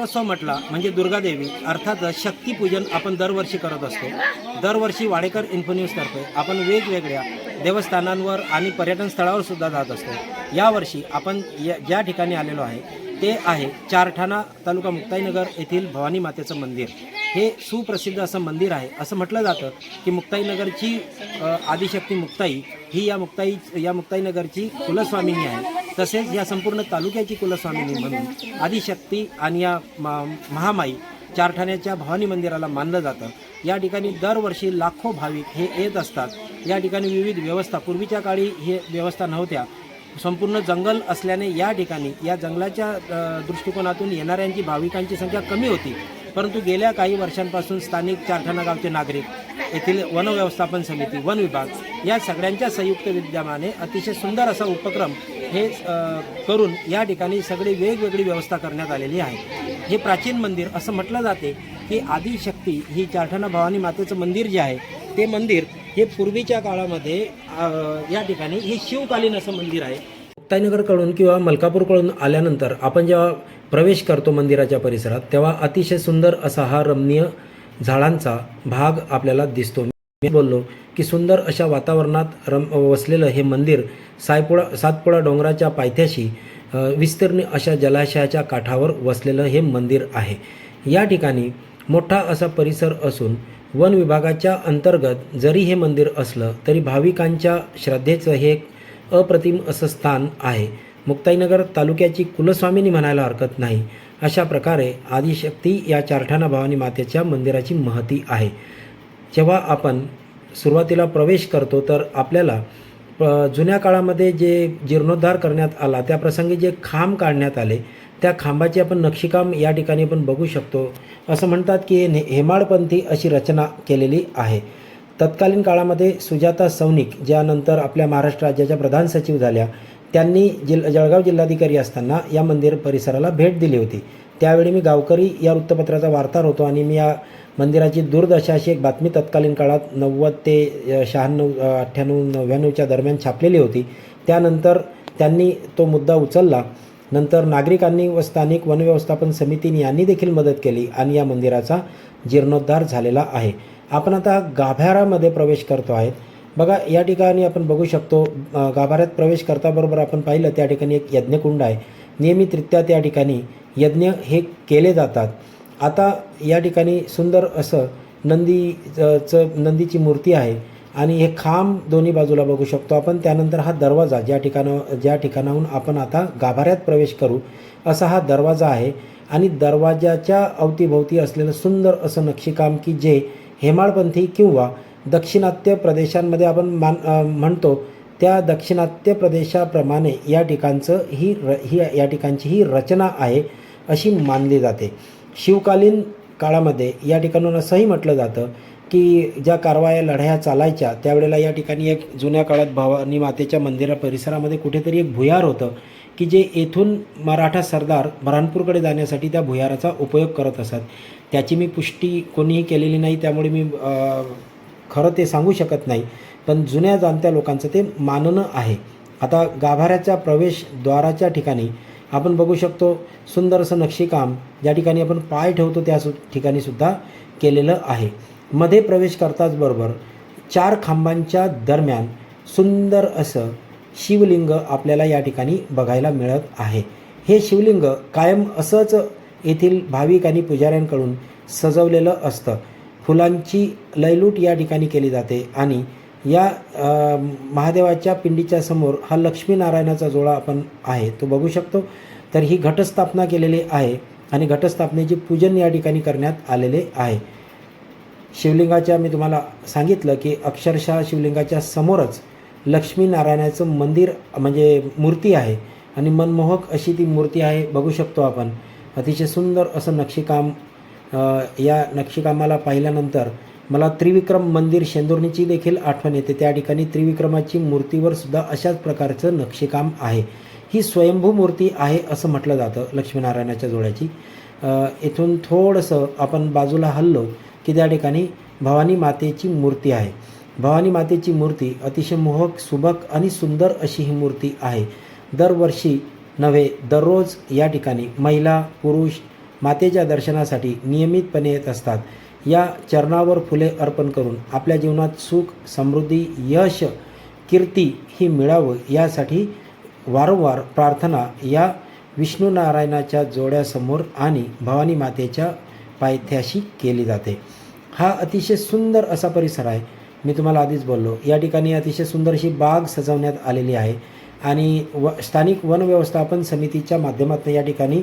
उत्सव म्हटला म्हणजे दुर्गादेवी अर्थातच शक्तीपूजन आपण दरवर्षी करत असतो. दरवर्षी वाडेकर इन्फोन्यूजतर्फे आपण वेगवेगळ्या देवस्थानांवर आणि पर्यटन स्थळावर सुद्धा जात असतो. यावर्षी आपण या ज्या ठिकाणी आलेलो आहे ते आहे चारठाणा तालुका मुक्ताईनगर येथील भवानी मातेचं मंदिर. हे सुप्रसिद्ध असं मंदिर आहे. असं म्हटलं जातं की मुक्ताईनगरची आदिशक्ती मुक्ताई ही या मुक्ताई या मुक्ताईनगरची कुलस्वामिनी आहे. तसेच या संपूर्ण तालुक्याची कुलस्वामिनी म्हणून आदिशक्ती आणि या मा- महामाई चारठाण्याच्या भवानी मंदिराला मानलं जातं. या ठिकाणी दरवर्षी लाखो भाविक हे येत असतात. या ठिकाणी विविध व्यवस्था पूर्वीच्या काळी हे व्यवस्था नव्हत्या. संपूर्ण जंगल असल्याने या ठिकाणी या जंगलाच्या दृष्टिकोनातून येणाऱ्यांची भाविकांची संख्या कमी होती. परंतु गेल्या काही वर्षांपासून स्थानिक चारठाणा गावचे नागरिक येथील वनव्यवस्थापन समिती वन विभाग या सगळ्यांच्या संयुक्त विद्यमाने अतिशय सुंदर असा उपक्रम हे करून या ठिकाणी सगळी वेगवेगळी व्यवस्था करण्यात आलेली आहे. हे प्राचीन मंदिर असं म्हटलं जाते की आदिशक्ती ही चारठाणा भवानी मातेचं मंदिर जे आहे ते मंदिर हे पूर्वीच्या काळामध्ये या ठिकाणी हे शिवकालीन असं मंदिर आहे. मुक्ताईनगरकडून किंवा मलकापूरकडून आल्यानंतर आपण जेव्हा प्रवेश करतो मंदिराच्या परिसरात तेव्हा अतिशय सुंदर असा हा रमणीय झाडांचा भाग आपल्याला दिसतो. मी बोललो की सुंदर अशा वातावरणात रम वसलेलं हे मंदिर सायपुळा सातपुडा डोंगराच्या पायथ्याशी विस्तीर्ण अशा जलाशयाच्या काठावर वसलेलं हे मंदिर आहे. या ठिकाणी मोठा असा परिसर असून वन विभागाच्या अंतर्गत जरी हे मंदिर असलं तरी भाविकांच्या श्रद्धेचं हे एक अप्रतिम असं स्थान आहे. मुक्ताईनगर तालुक्याची कुलस्वामिनी म्हणायला हरकत नाही. अशा प्रकारे आदिशक्ती या चारठाणा भवानी मातेच्या मंदिराची महती आहे. जेव्हा आपण सुरुवातीला प्रवेश करतो तर आपल्याला प जुन्या काळामध्ये जे जीर्णोद्धार करण्यात आला त्या प्रसंगी जे खांब काढण्यात आले त्या खांबाचे आपण नक्षीकाम या ठिकाणी आपण बघू शकतो. असं म्हणतात की हे ने- हेमाडपंथी अशी रचना केलेली आहे. तत्कालीन काळामध्ये सुजाता सौनिक ज्यानंतर आपल्या महाराष्ट्र राज्याच्या प्रधान सचिव झाल्या त्यांनी जिल जळगाव जिल्हाधिकारी असताना या मंदिर परिसराला भेट दिली होती. त्यावेळी मी गावकरी या वृत्तपत्राचा वार्ताहर होतो आणि मी या मंदिराची दुर्दशा अशी एक बातमी तत्कालीन काळात नव्वद ते शहाण्णव अठ्ठ्याण्णव नव्याण्णवच्या दरम्यान छापलेली होती. त्यानंतर त्यांनी तो मुद्दा उचलला. नंतर नागरिकांनी व स्थानिक वनव्यवस्थापन समितीने यांनी देखील मदत केली आणि या मंदिराचा जीर्णोद्धार झालेला आहे. आपण आता गाभाऱ्यामध्ये प्रवेश करतो आहेत. बघा या ठिकाणी आपण बघू शकतो गाभाऱ्यात प्रवेश करताबरोबर आपण पाहिलं त्या ठिकाणी एक यज्ञकुंड आहे. नियमितरित्या त्या ठिकाणी यज्ञ हे केले जातात. आता या ठिकाणी सुंदर असं नंदी च नंदीची मूर्ती आहे आणि हे खांब दोन्ही बाजूला बघू शकतो आपण. त्यानंतर हा दरवाजा ज्या ठिकाणं ज्या ठिकाणाहून आपण आता गाभाऱ्यात प्रवेश करू असा हा दरवाजा आहे. आणि दरवाजाच्या अवतीभोवती असलेलं सुंदर असं नक्षीकाम की जे हेमाळपंथी किंवा दक्षिणात्य प्रदेशांमध्ये आपण मान म्हणतो त्या दक्षिणात्य प्रदेशाप्रमाणे या ठिकाणचं ही र ही या ठिकाणची ही रचना आहे अशी मानली जाते. शिवकालीन काळामध्ये या ठिकाणून असंही म्हटलं जातं की ज्या कारवाया लढाया चालायच्या त्यावेळेला या ठिकाणी एक जुन्या काळात भवानी मातेच्या मंदिरा परिसरामध्ये कुठेतरी एक भुयार होतं की जे येथून मराठा सरदार बऱ्हाणपूरकडे जाण्यासाठी त्या भुयाराचा उपयोग करत असत. त्याची मी पुष्टी कोणीही केलेली नाही त्यामुळे मी खरं ते सांगू शकत नाही पण जुन्या जाणत्या लोकांचं ते मानणं आहे. आता गाभाऱ्याच्या प्रवेशद्वाराच्या ठिकाणी आपण बघू शकतो सुंदर असं नक्षीकाम ज्या ठिकाणी आपण पाय ठेवतो त्या सु ठिकाणी सुद्धा केलेलं आहे. मध्ये प्रवेश करताच बरोबर चार खांबांच्या दरम्यान सुंदर असं शिवलिंग आपल्याला या ठिकाणी बघायला मिळत आहे. हे शिवलिंग कायम असंच येथील भाविक आणि पुजाऱ्यांकडून सजवलेलं असतं. फुलांची लयलूट या ठिकाणी केली जाते आणि या महादेवाच्या पिंडीच्या समोर हा लक्ष्मीनारायणाचा जोडा आपण आहे. तो बघू शकतो. तर ही घटस्थापना केलेली आहे आणि घटस्थापनेचे पूजन या ठिकाणी करण्यात आलेले आहे. शिवलिंगाच्या मी तुम्हाला सांगितलं की अक्षरशः शिवलिंगाच्या समोरच लक्ष्मीनारायणाचं मंदिर म्हणजे मूर्ती आहे. आणि मनमोहक अशी ती मूर्ती आहे बघू शकतो आपण. अतिशय सुंदर असं नक्षीकाम या नक्षीकामाला पाहिल्यानंतर मला त्रिविक्रम मंदिर शेंदुर्णीची देखील आठवण येते. त्या ठिकाणी त्रिविक्रमाची मूर्तीवर सुद्धा अशाच प्रकारचं नक्षीकाम आहे. ही स्वयंभू मूर्ती आहे असं म्हटलं जातं लक्ष्मीनारायणाच्या जोड्याची इथून थोडंसं आपण बाजूला हल्लो की त्या ठिकाणी भवानी मातेची मूर्ती आहे. भवानी मातेची मूर्ती अतिशय मोहक सुबक आणि सुंदर अशी ही मूर्ती आहे. दरवर्षी नव्हे दररोज या ठिकाणी महिला पुरुष मातेच्या दर्शनासाठी नियमितपणे येत असतात. या चरणावर फुले अर्पण करून आपल्या जीवनात सुख समृद्धी यश कीर्ती ही मिळावं यासाठी वारंवार प्रार्थना या विष्णू नारायणाच्या जोड्यासमोर आणि भवानी मातेच्या पायथ्याशी केली जाते. हा अतिशय सुंदर असा परिसर आहे. मी तुम्हाला आधीच बोललो या ठिकाणी अतिशय सुंदर अशी बाग सजवण्यात आलेली आहे आणि व स्थानिक वन व्यवस्थापन समितीच्या माध्यमातून या ठिकाणी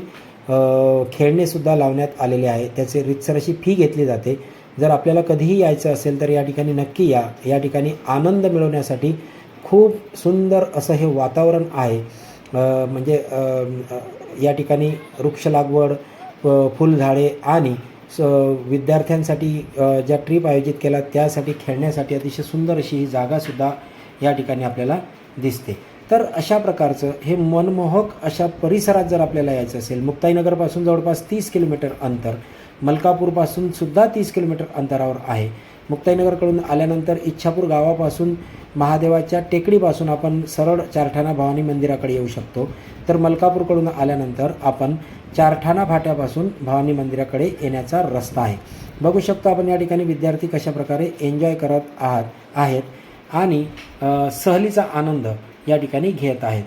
खेळणेसुद्धा लावण्यात आलेले आहे. त्याचे रितसर अशी फी घेतली जाते. जर आपल्याला कधीही यायचं असेल तर या ठिकाणी नक्की या. या ठिकाणी आनंद मिळवण्यासाठी खूप सुंदर असं हे वातावरण आहे. म्हणजे या ठिकाणी वृक्ष लागवड फुलझाडे आणि स विद्यार्थ्यांसाठी ज्या ट्रीप आयोजित केला त्यासाठी खेळण्यासाठी अतिशय सुंदर अशी ही जागासुद्धा या ठिकाणी आपल्याला दिसते. तर अशा प्रकारचं हे मनमोहक अशा परिसरात जर आपल्याला यायचं असेल मुक्ताईनगरपासून जवळपास तीस किलोमीटर अंतर मलकापूरपासून सुद्धा तीस किलोमीटर अंतरावर आहे. मुक्ताईनगरकडून आल्यानंतर इच्छापूर गावापासून महादेवाच्या टेकडीपासून आपण सरळ चारठाणा भवानी मंदिराकडे येऊ शकतो. तर मलकापूरकडून आल्यानंतर आपण चारठाणा फाट्यापासून भवानी मंदिराकडे येण्याचा रस्ता आहे. बघू शकतो आपण या ठिकाणी विद्यार्थी कशाप्रकारे एन्जॉय करत आहात आहेत. आणि सहलीचा आनंद या ठिकाणी घेत आहेत.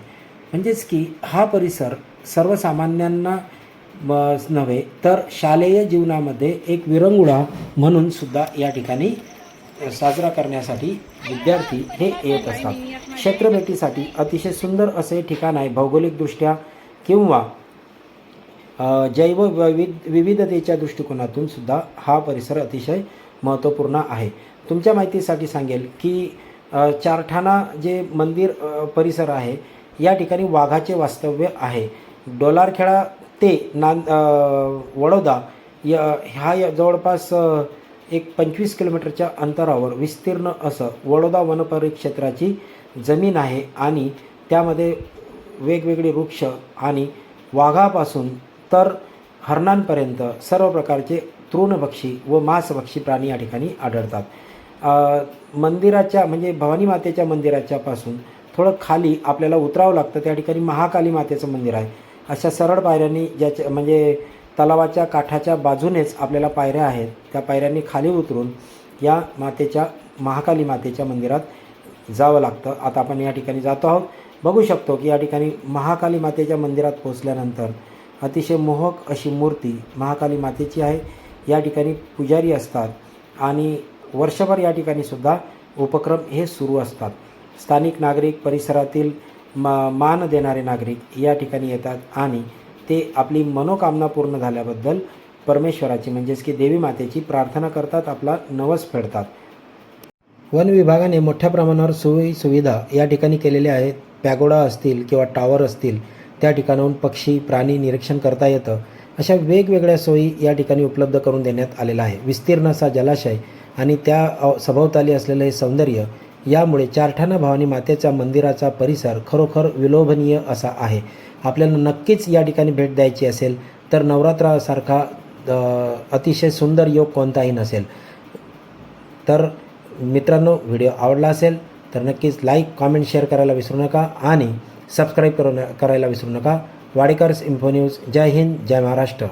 म्हणजेच की हा परिसर सर्वसामान्यांना म, नव्हे तर शालेय जीवनामध्ये एक विरंगुळा म्हणून सुद्धा या ठिकाणी साजरा करण्यासाठी विद्यार्थी हे येत असतात. क्षेत्रभेटीसाठी अतिशय सुंदर असे ठिकाण आहे भौगोलिकदृष्ट्या किंवा जैव वैविध विविधतेच्या दृष्टिकोनातून सुद्धा हा परिसर अतिशय महत्त्वपूर्ण आहे. तुमच्या माहितीसाठी सांगेल की चारठाणा जे मंदिर परिसर आहे या ठिकाणी वाघाचे वास्तव्य आहे. डोलारखेडा ते नांद वडोदा या ह्या या जवळपास एक पंचवीस किलोमीटरच्या अंतरावर विस्तीर्ण असं वडोदा वनपरिक्षेत्राची जमीन आहे आणि त्यामध्ये वेगवेगळे वृक्ष आणि वाघापासून तर हरणांपर्यंत सर्व प्रकारचे तृणभक्षी व मांसभक्षी प्राणी या ठिकाणी आढळतात. मंदिराच्या म्हणजे भवानी मातेच्या मंदिराच्या पासून थोडं खाली आपल्याला उतरावं लागतं. त्या ठिकाणी महाकाली मातेचं मंदिर आहे. अशा सरळ पायऱ्यांनी ज्याच्या म्हणजे तलावाच्या काठाच्या बाजूनेच आपल्याला पायऱ्या आहेत. त्या पायऱ्यांनी खाली उतरून या मातेच्या महाकाली मातेच्या मंदिरात जावं लागतं. आता आपण या ठिकाणी जातो आहोत. बघू शकतो की या ठिकाणी महाकाली मातेच्या मंदिरात पोचल्यानंतर अतिशय मोहक अशी मूर्ती महाकाली मातेची आहे. या ठिकाणी पुजारी असतात आणि वर्षभर या ठिकाणी सुद्धा उपक्रम हे सुरू असतात. स्थानिक नागरिक परिसरातील मा मान देणारे नागरिक या ठिकाणी येतात आणि ते आपली मनोकामना पूर्ण झाल्याबद्दल परमेश्वराची म्हणजेच की देवी मातेची प्रार्थना करतात आपला नवस फेडतात. वन विभागाने मोठ्या प्रमाणावर सोयी सुविधा या ठिकाणी केलेल्या आहेत. पॅगोडा असतील किंवा टावर असतील त्या ठिकाणाहून पक्षी प्राणी निरीक्षण करता येतं. अशा वेगवेगळ्या सोयी या ठिकाणी उपलब्ध करून देण्यात आलेल्या आहे विस्तीर्ण असा जलाशय आणि त्या सभोवताली असलेलं हे सौंदर्य यामुळे चारठाणा भवानी मातेच्या मंदिराचा परिसर खरोखर विलोभनीय असा आहे. आपल्याला नक्कीच या ठिकाणी भेट द्यायची असेल तर नवरात्रासारखा अतिशय सुंदर योग कोणताही नसेल. तर मित्रांनो व्हिडिओ आवडला असेल तर नक्कीच लाईक कॉमेंट शेअर करायला विसरू नका आणि सबस्क्राईब करू न करायला विसरू नका. Wadekars info news. जय हिंद जय महाराष्ट्र.